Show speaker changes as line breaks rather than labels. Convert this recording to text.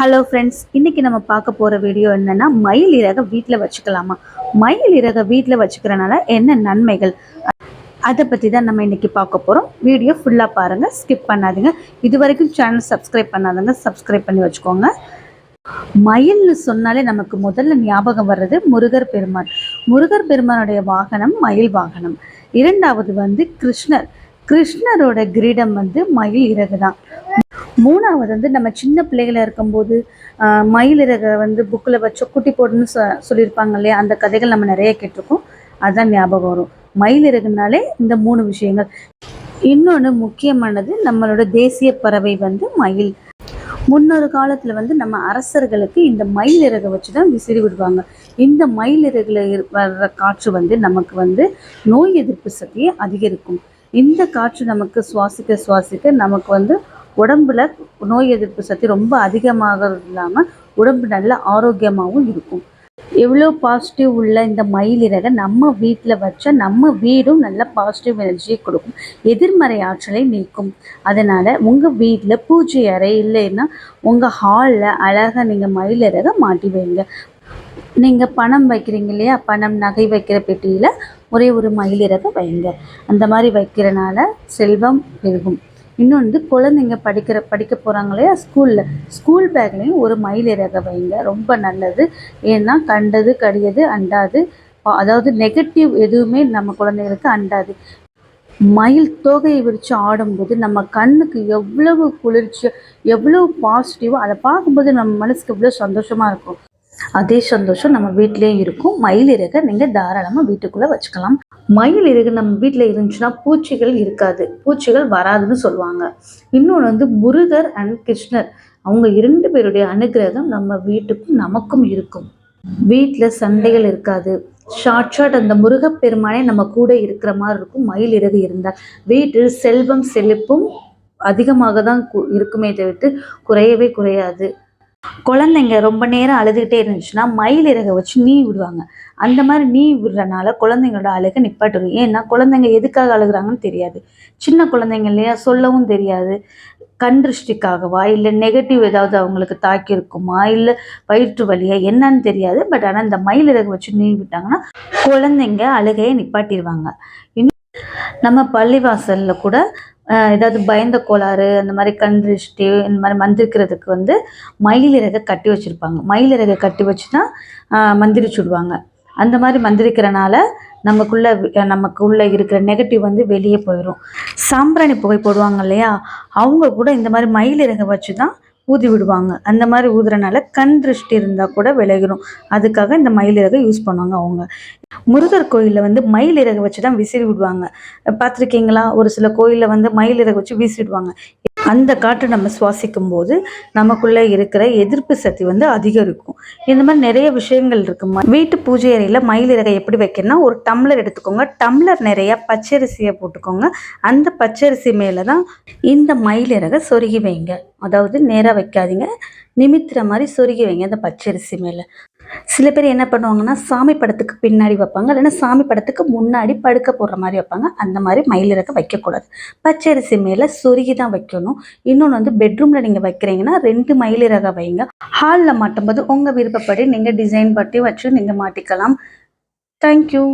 Hello friends இன்றைக்கி நம்ம பார்க்க போகிற வீடியோ என்னென்னா மயில் இறக வீட்டில் வச்சுக்கலாமா? மயில் இறக வீட்டில் வச்சுக்கிறனால என்ன நன்மைகள்? அதை பற்றி தான் நம்ம இன்றைக்கி பார்க்க போகிறோம் வீடியோ ஃபுல்லாக பாருங்கள் ஸ்கிப் பண்ணாதீங்க. இது வரைக்கும் சேனல் சப்ஸ்கிரைப் பண்ணாதவங்க சப்ஸ்கிரைப் பண்ணி வச்சுக்கோங்க. மயில்னு சொன்னாலே நமக்கு முதல்ல ஞாபகம் வர்றது முருகர் பெருமான் முருகர் பெருமானுடைய வாகனம் மயில் வாகனம். இரண்டாவது வந்து கிருஷ்ணர். கிருஷ்ணரோட கிரீடம் வந்து மயில் இறகு தான் மூணாவது வந்து நம்ம சின்ன பிள்ளைகளாக இருக்கும்போது ஆஹ், வந்து புக்கில் வச்சு குட்டி போடுன்னு சொ சொல்லியிருப்பாங்க இல்லையா? அந்த கதைகள் நம்ம நிறைய கேட்டிருக்கோம். அதுதான் ஞாபகம் வரும். மயிலிறகுனாலே இந்த மூணு விஷயங்கள். இன்னொன்று முக்கியமானது நம்மளோட தேசிய பறவை வந்து மயில். முன்னொரு காலத்தில் வந்து நம்ம அரசர்களுக்கு இந்த மயில் இறகை வச்சு தான் விசிறி விடுவாங்க. இந்த மயில் இறகுல இரு- வர்ற காற்று வந்து நமக்கு வந்து நோய் எதிர்ப்பு சக்தியை அதிகரிக்கும். இந்த காற்று நமக்கு சுவாசிக்க சுவாசிக்க நமக்கு வந்து உடம்புல நோய் எதிர்ப்பு சக்தி ரொம்ப அதிகமாக இல்லாமல் உடம்பு நல்ல ஆரோக்கியமாகவும் இருக்கும். எவ்வளோ பாசிட்டிவ் உள்ள இந்த மயில் நம்ம வீட்டில் வச்சா நம்ம வீடும் நல்ல பாசிட்டிவ் எனர்ஜியை கொடுக்கும். எதிர்மறை ஆற்றலை நீக்கும். அதனால் உங்கள் வீட்டில் பூஜை அறை இல்லைன்னா உங்கள் ஹாலில் அழகாக நீங்கள் மயில் மாட்டி வைங்க. நீங்கள் பணம் வைக்கிறீங்க இல்லையா? பணம் நகை வைக்கிற பெட்டியில் ஒரே ஒரு மயில் வைங்க. அந்த மாதிரி வைக்கிறனால செல்வம் பெருகும். இன்னொன்று குழந்தைங்க படிக்கிற படிக்க போகிறாங்க இல்லையா? ஸ்கூலில் ஸ்கூல் பேக்லேயும் ஒரு மயில் வைங்க. ரொம்ப நல்லது. ஏன்னா கண்டது கடியது அண்டாது. அதாவது நெகட்டிவ் எதுவுமே நம்ம குழந்தைகளுக்கு அண்டாது. மயில் தோகையை விரித்து ஆடும்போது நம்ம கண்ணுக்கு எவ்வளவு குளிர்ச்சியோ எவ்வளவு பாசிட்டிவோ அதை பார்க்கும்போது நம்ம மனசுக்கு எவ்வளோ சந்தோஷமாக இருக்கும். அதே சந்தோஷம் நம்ம வீட்லேயும் இருக்கும். மயில் இறக நீங்கள் தாராளமாக வீட்டுக்குள்ளே வச்சுக்கலாம். மயில் இருக்கு நம்ம வீட்டில் இருந்துச்சுன்னா பூச்சிகள் இருக்காது. பூச்சிகள் வராதுன்னு சொல்லுவாங்க. இன்னொன்று வந்து முருகர் அண்ட் கிருஷ்ணர். அவங்க இரண்டு பேருடைய அனுகிரகம் நம்ம வீட்டுக்கும் நமக்கும் இருக்கும். வீட்டில் சண்டைகள் இருக்காது. ஷார்ட் ஷார்ட் அந்த முருகப்பெருமானே நம்ம கூட இருக்கிற மாதிரி இருக்கும். மயில் இறகு இருந்தால் வீட்டில் செல்வம் செழிப்பும் அதிகமாக தான் கு- இருக்குமே தவிர்த்து குறையவே குறையாது. குழந்தைங்க ரொம்ப நேரம் அழுதுகிட்டே இருந்துச்சுன்னா மயில் இறகை வச்சு நீ விடுவாங்க. அந்த மாதிரி நீ விடுறனால குழந்தைங்களோட அழுகை நிப்பாட்டுரும் ஏன்னா குழந்தைங்க எதுக்காக அழுகுறாங்கன்னு தெரியாது. சின்ன குழந்தைங்க இல்லையா? சொல்லவும் தெரியாது. கண் திருஷ்டிக்காகவா? இல்லை நெகட்டிவ் ஏதாவது அவங்களுக்கு தாக்கி இருக்குமா? இல்லை வயிற்று வலியா? என்னன்னு தெரியாது. பட் ஆனால் இந்த மயில் இறகு வச்சு நீ விட்டாங்கன்னா குழந்தைங்க அழுகையை நிப்பாட்டிடுவாங்க. இன்னும் நம்ம பள்ளிவாசலில் கூட ஏதாவது பயந்த கோளாறு அந்த மாதிரி கண் திருஷ்டி இந்த மாதிரி மந்திரிக்கிறதுக்கு வந்து மயிலிறகை கட்டி வச்சுருப்பாங்க. மயிலிறகை கட்டி வச்சு தான் மந்திரிச்சு விடுவாங்க. அந்த மாதிரி மந்திரிக்கிறனால நமக்குள்ளே நமக்கு உள்ளே இருக்கிற நெகட்டிவ் வந்து வெளியே போயிடும் சாம்பிராணி புகை போடுவாங்க இல்லையா? அவங்க கூட இந்த மாதிரி மயிலிறகை வச்சு தான் ஊதி விடுவாங்க. அந்த மாதிரி ஊதுறனால கண் திருஷ்டி இருந்தால் கூட விலகிடும் அதுக்காக இந்த மயில் இறகை யூஸ் பண்ணுவாங்க அவங்க. முருகர் கோயிலில் வந்து மயில் இறகு வச்சு தான் விசிறி விடுவாங்க. பார்த்துருக்கீங்களா? ஒரு சில கோயிலில் வந்து மயில் இறகு வச்சு வீசிடுவாங்க அந்த காற்றை நம்ம சுவாசிக்கும் போது நமக்குள்ளே இருக்கிற எதிர்ப்பு சக்தி வந்து அதிகரிக்கும். இந்த மாதிரி நிறைய விஷயங்கள் இருக்கு வீட்டு பூஜை அறையில் மயில் இறகை எப்படி வைக்கணும்னா ஒரு டம்ளர் எடுத்துக்கோங்க. டம்ளர் நிறைய பச்சரிசியை போட்டுக்கோங்க. அந்த பச்சரிசி மேலே தான் இந்த மயில் இறகை சொருகி வைங்க. அதாவது நேராக வைக்காதீங்க. நிமித்துற மாதிரி சொருகி வைங்க அந்த பச்சரிசி மேலே. சில பேர் என்ன பண்ணுவாங்கன்னா சாமி படத்துக்கு பின்னாடி வைப்பாங்க. இல்லைன்னா சாமி படத்துக்கு முன்னாடி படுக்க போடுற மாதிரி வைப்பாங்க. அந்த மாதிரி மயிலிறக்க வைக்கக்கூடாது. பச்சரிசி மேலே சொருகி தான் வைக்கணும். இன்னொன்று வந்து பெட்ரூமில் நீங்கள் வைக்கிறீங்கன்னா ரெண்டு மயில் வைங்க. ஹாலில் மாட்டும்போது உங்கள் விருப்பப்படி நீங்கள் டிசைன் பட்டி வச்சு நீங்கள் மாட்டிக்கலாம். தேங்க்யூ